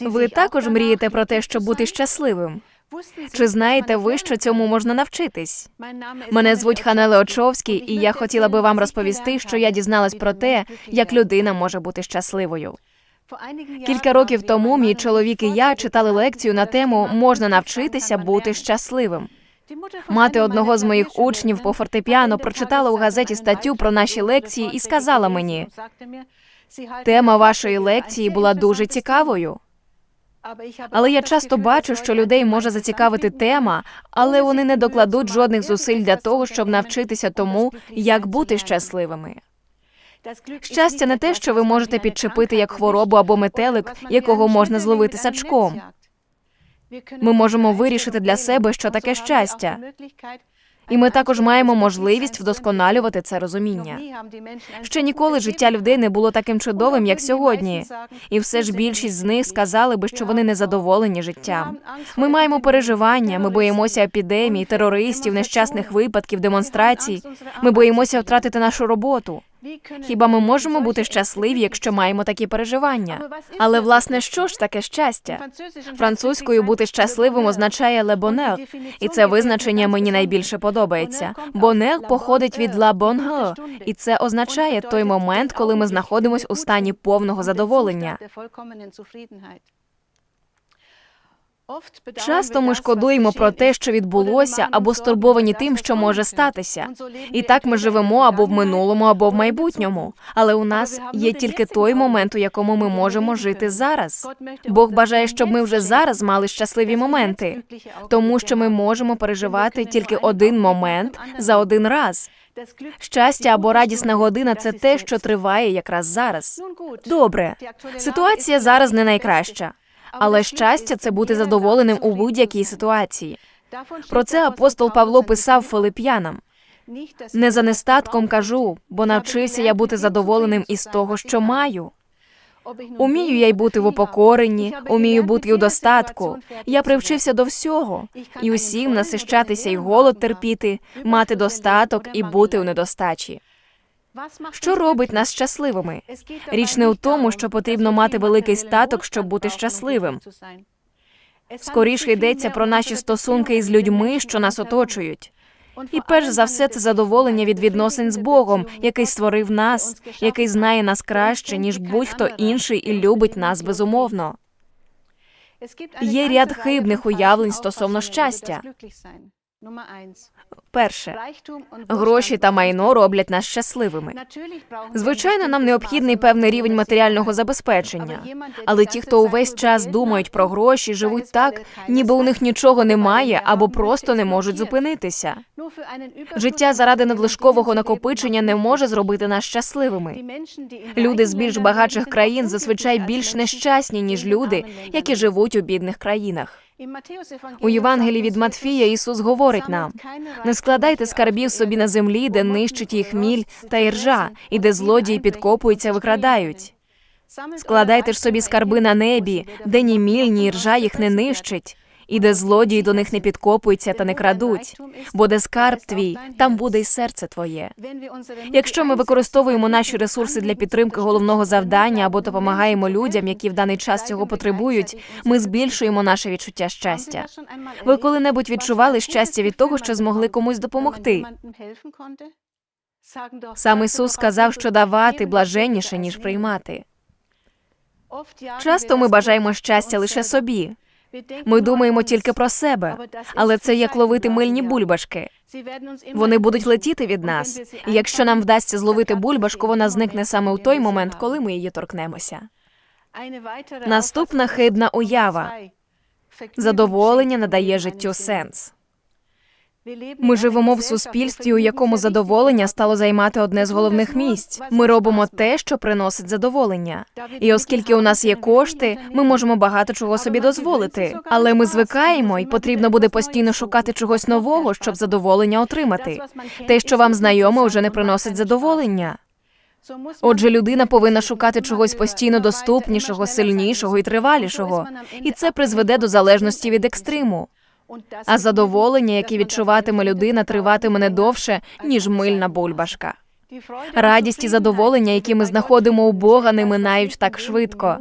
Ви також мрієте про те, щоб бути щасливим. Чи знаєте ви, що цьому можна навчитись? Мене звуть Ханеле Очовський, і я хотіла би вам розповісти, що я дізналась про те, як людина може бути щасливою. Кілька років тому мій чоловік і я читали лекцію на тему Можна навчитися бути щасливим. Мати одного з моїх учнів по фортепіано прочитала у газеті статтю про наші лекції і сказала мені: тема вашої лекції була дуже цікавою. Але я часто бачу, що людей може зацікавити тема, але вони не докладуть жодних зусиль для того, щоб навчитися тому, як бути щасливими. Щастя не те, що ви можете підчепити як хворобу або метелик, якого можна зловити сачком. Ми можемо вирішити для себе, що таке щастя. І ми також маємо можливість вдосконалювати це розуміння. Ще ніколи життя людей не було таким чудовим, як сьогодні. І все ж більшість з них сказали би, що вони не задоволені життям. Ми маємо переживання, ми боїмося епідемій, терористів, нещасних випадків, демонстрацій. Ми боїмося втратити нашу роботу. Хіба ми можемо бути щасливі, якщо маємо такі переживання? Але власне що ж таке щастя? Французькою бути щасливим означає «le bonheur», і це визначення мені найбільше подобається. «Bonheur» походить від «la bonne і це означає той момент, коли ми знаходимося у стані повного задоволення. Часто ми шкодуємо про те, що відбулося, або стурбовані тим, що може статися. І так ми живемо або в минулому, або в майбутньому. Але у нас є тільки той момент, у якому ми можемо жити зараз. Бог бажає, щоб ми вже зараз мали щасливі моменти, тому що ми можемо переживати тільки один момент за один раз. Щастя або радісна година це те, що триває якраз зараз. Добре, ситуація зараз не найкраща. Але щастя це бути задоволеним у будь-якій ситуації. Про це апостол Павло писав Филип'янам. Не за нестатком кажу, бо навчився я бути задоволеним із того, що маю. Умію я й бути в упокоренні, умію бути у достатку. Я привчився до всього, і усім насищатися і голод терпіти, мати достаток і бути у недостачі. Що робить нас щасливими? Річ не у тому, що потрібно мати великий статок, щоб бути щасливим. Скоріше йдеться про наші стосунки із людьми, що нас оточують. І перш за все, це задоволення від відносин з Богом, який створив нас, який знає нас краще, ніж будь-хто інший і любить нас безумовно. Є ряд хибних уявлень стосовно щастя. Перше, гроші та майно роблять нас щасливими. Звичайно, нам необхідний певний рівень матеріального забезпечення, але ті, хто увесь час думають про гроші, живуть так, ніби у них нічого немає або просто не можуть зупинитися. Життя заради надлишкового накопичення не може зробити нас щасливими. Люди з більш багатших країн зазвичай більш нещасні, ніж люди, які живуть у бідних країнах. У Євангелії від Матфія Ісус говорить нам: не складайте скарбів собі на землі, де нищить їх міль та іржа, і де злодії підкопуються, викрадають. Складайте ж собі скарби на небі, де ні міль, ні іржа їх не нищить, і де злодії до них не підкопуються та не крадуть. Бо де скарб твій, там буде й серце твоє. Якщо ми використовуємо наші ресурси для підтримки головного завдання або допомагаємо людям, які в даний час цього потребують, ми збільшуємо наше відчуття щастя. Ви коли-небудь відчували щастя від того, що змогли комусь допомогти? Сам Ісус сказав, що давати блаженніше, ніж приймати. Часто ми бажаємо щастя лише собі. Ми думаємо тільки про себе, але це як ловити мильні бульбашки. Вони будуть летіти від нас, і якщо нам вдасться зловити бульбашку, вона зникне саме у той момент, коли ми її торкнемося. Наступна хибна уява задоволення надає життю сенс. Ми живемо в суспільстві, у якому задоволення стало займати одне з головних місць. Ми робимо те, що приносить задоволення. І оскільки у нас є кошти, ми можемо багато чого собі дозволити. Але ми звикаємо, і потрібно буде постійно шукати чогось нового, щоб задоволення отримати. Те, що вам знайоме, вже не приносить задоволення. Отже, людина повинна шукати чогось постійно доступнішого, сильнішого і тривалішого, і це призведе до залежності від екстриму. А задоволення, яке відчуватиме людина, триватиме не довше, ніж мильна бульбашка. Радість і задоволення, які ми знаходимо у Бога, не минають так швидко.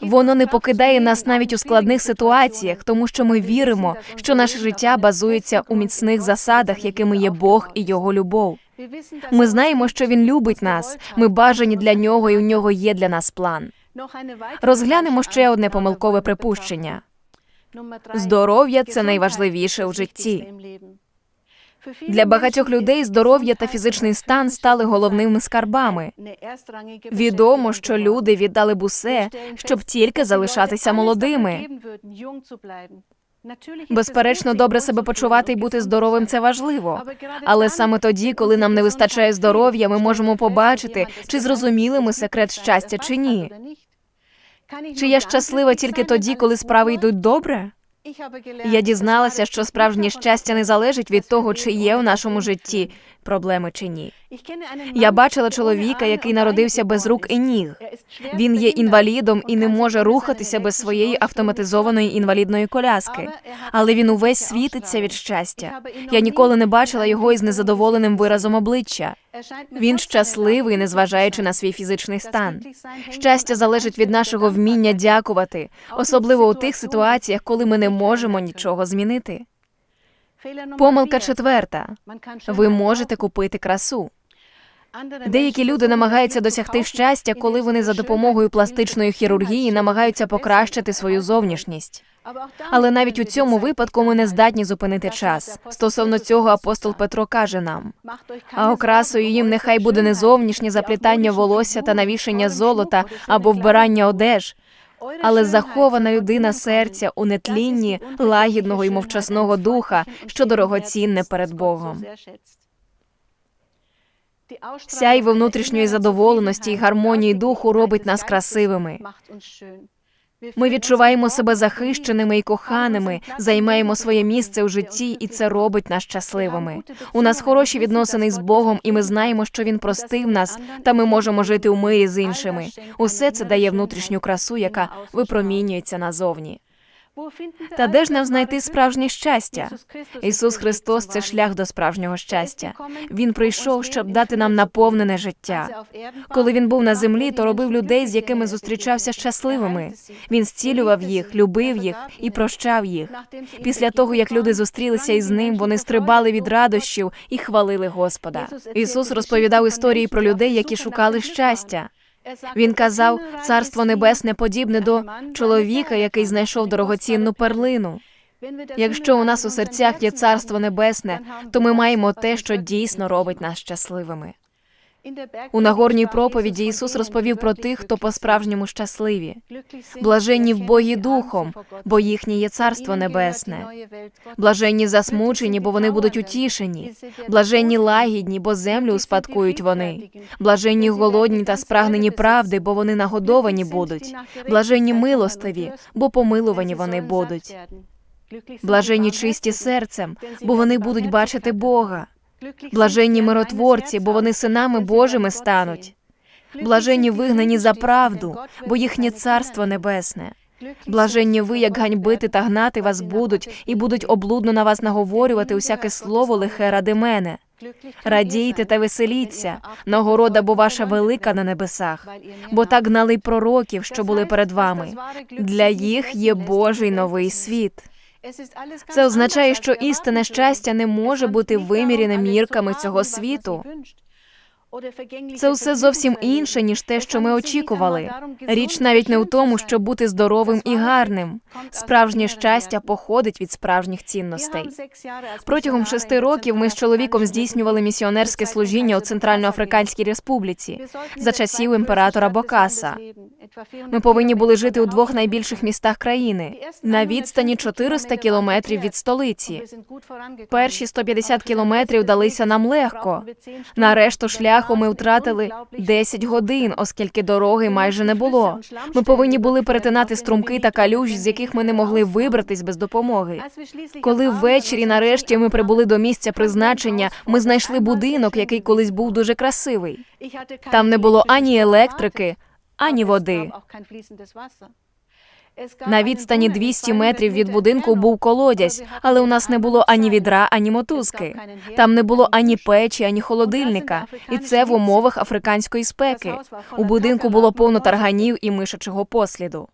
Воно не покидає нас навіть у складних ситуаціях, тому що ми віримо, що наше життя базується у міцних засадах, якими є Бог і його любов. Ми знаємо, що він любить нас. Ми бажані для нього, і у нього є для нас план. Розглянемо ще одне помилкове припущення. Здоров'я це найважливіше у житті. Для багатьох людей здоров'я та фізичний стан стали головними скарбами. Відомо, що люди віддали б усе, щоб тільки залишатися молодими. Безперечно, добре себе почувати і бути здоровим це важливо. Але саме тоді, коли нам не вистачає здоров'я, ми можемо побачити, чи зрозуміли ми секрет щастя чи ні. Чи я щаслива тільки тоді, коли справи йдуть добре? Я дізналася, що справжнє щастя не залежить від того, чи є у нашому житті проблеми чи ні. Я бачила чоловіка, який народився без рук і ніг. Він є інвалідом і не може рухатися без своєї автоматизованої інвалідної коляски. Але він увесь світиться від щастя. Я ніколи не бачила його із незадоволеним виразом обличчя. Він щасливий, незважаючи на свій фізичний стан. Щастя залежить від нашого вміння дякувати, особливо у тих ситуаціях, коли ми не можемо нічого змінити. Помилка четверта. Ви можете купити красу. Деякі люди намагаються досягти щастя, коли вони за допомогою пластичної хірургії намагаються покращити свою зовнішність. Але навіть у цьому випадку ми не здатні зупинити час. Стосовно цього апостол Петро каже нам: а окрасою їм нехай буде не зовнішнє заплітання волосся та навішення золота або вбирання одеж, але захована людина серця у нетлінні лагідного і мовчасного духа, що дорогоцінне перед Богом. Сяйво внутрішньої задоволеності і гармонії духу робить нас красивими. Ми відчуваємо себе захищеними і коханими, займаємо своє місце у житті, і це робить нас щасливими. У нас хороші відносини з Богом, і ми знаємо, що Він простив нас, та ми можемо жити у мирі з іншими. Усе це дає внутрішню красу, яка випромінюється назовні. Та де ж нам знайти справжнє щастя? Ісус Христос це шлях до справжнього щастя. Він прийшов, щоб дати нам наповнене життя. Коли він був на землі, то робив людей, з якими зустрічався щасливими. Він зцілював їх, любив їх і прощав їх. Після того, як люди зустрілися із ним, вони стрибали від радощів і хвалили Господа. Ісус розповідав історії про людей, які шукали щастя. Він казав, царство небесне подібне до чоловіка, який знайшов дорогоцінну перлину. Якщо у нас у серцях є царство небесне, то ми маємо те, що дійсно робить нас щасливими. У Нагорній проповіді Ісус розповів про тих, хто по-справжньому щасливі, блаженні в Богі духом, бо їхнє є царство небесне, блаженні засмучені, бо вони будуть утішені, блаженні лагідні, бо землю успадкують вони, блаженні голодні та спрагнені правди, бо вони нагодовані будуть, блаженні милостиві, бо помилувані вони будуть, блаженні чисті серцем, бо вони будуть бачити Бога. Блаженні миротворці, бо вони синами Божими стануть. Блаженні вигнані за правду, бо їхнє царство небесне. Блаженні ви, як ганьбити та гнати вас будуть, і будуть облудно на вас наговорювати усяке слово лихе ради мене. Радійте та веселіться, нагорода, бо ваша велика на небесах, бо так гнали пророків, що були перед вами. Для їх є Божий новий світ. Це означає, що істинне щастя не може бути виміряне мірками цього світу. Це все зовсім інше, ніж те, що ми очікували. Річ навіть не в тому, щоб бути здоровим і гарним. Справжнє щастя походить від справжніх цінностей. Протягом шести років ми з чоловіком здійснювали місіонерське служіння у Центральноафриканській Республіці за часів імператора Бокаса. Ми повинні були жити у двох найбільших містах країни на відстані 400 кілометрів від столиці. Перші 150 кілометрів далися нам легко. На решту шляху ми втратили 10 годин, оскільки дороги майже не було. Ми повинні були перетинати струмки та калюжі, з яких ми не могли вибратись без допомоги. Коли ввечері, нарешті, ми прибули до місця призначення, ми знайшли будинок, який колись був дуже красивий. Там не було ані електрики, ані води. На відстані 200 метрів від будинку був колодязь, але у нас не було ані відра, ані мотузки. Там не було ані печі, ані холодильника, і це в умовах африканської спеки. У будинку було повно тарганів і мишачого посліду.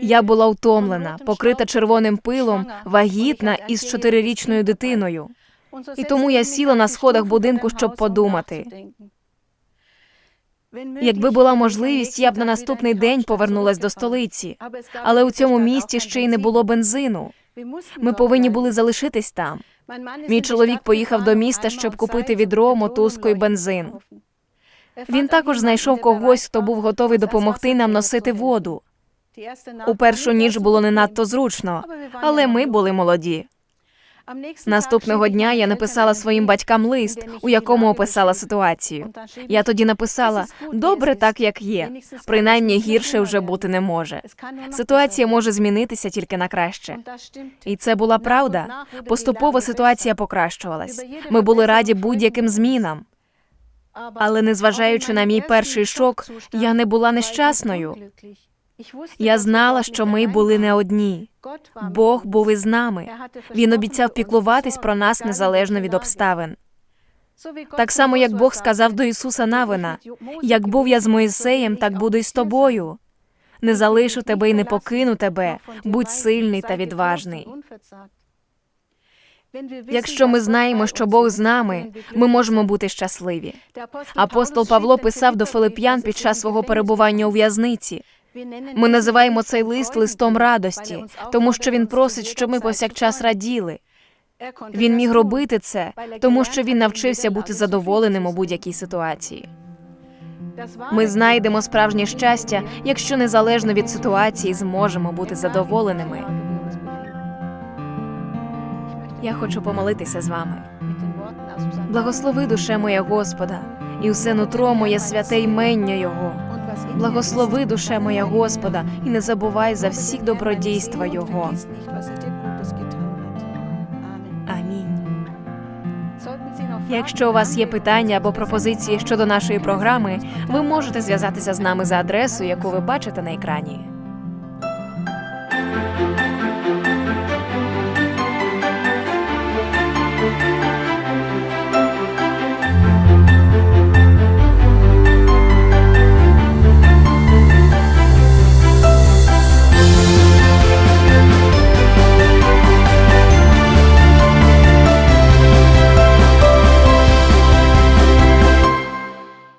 Я була втомлена, покрита червоним пилом, вагітна із чотирирічною дитиною. І тому я сіла на сходах будинку, щоб подумати. Якби була можливість, я б на наступний день повернулась до столиці. Але у цьому місті ще й не було бензину. Ми повинні були залишитись там. Мій чоловік поїхав до міста, щоб купити відро, мотузку і бензин. Він також знайшов когось, хто був готовий допомогти нам носити воду. У першу ніч було не надто зручно, але ми були молоді. Наступного дня я написала своїм батькам лист, у якому описала ситуацію. Я тоді написала: добре, так як є. Принаймні гірше вже бути не може. Ситуація може змінитися тільки на краще. І це була правда. Поступово ситуація покращувалась. Ми були раді будь-яким змінам. Але незважаючи на мій перший шок, я не була нещасною. Я знала, що ми були не одні. Бог був із нами. Він обіцяв піклуватись про нас незалежно від обставин. Так само, як Бог сказав до Ісуса Навина: як був я з Моїсеєм, так буду й з тобою. Не залишу тебе і не покину тебе. Будь сильний та відважний. Якщо ми знаємо, що Бог з нами, ми можемо бути щасливі. Апостол Павло писав до Филип'ян під час свого перебування у в'язниці. Ми називаємо цей лист листом радості, тому що він просить, щоб ми повсякчас раділи. Він міг робити це, тому що він навчився бути задоволеним у будь-якій ситуації. Ми знайдемо справжнє щастя, якщо незалежно від ситуації зможемо бути задоволеними. Я хочу помолитися з вами. Благослови душе моя Господа, і усе нутро моє святе ймення Його. Благослови душе моя Господа, і не забувай за всі добродійства Його. Амінь. Якщо у вас є питання або пропозиції щодо нашої програми, ви можете зв'язатися з нами за адресою, яку ви бачите на екрані.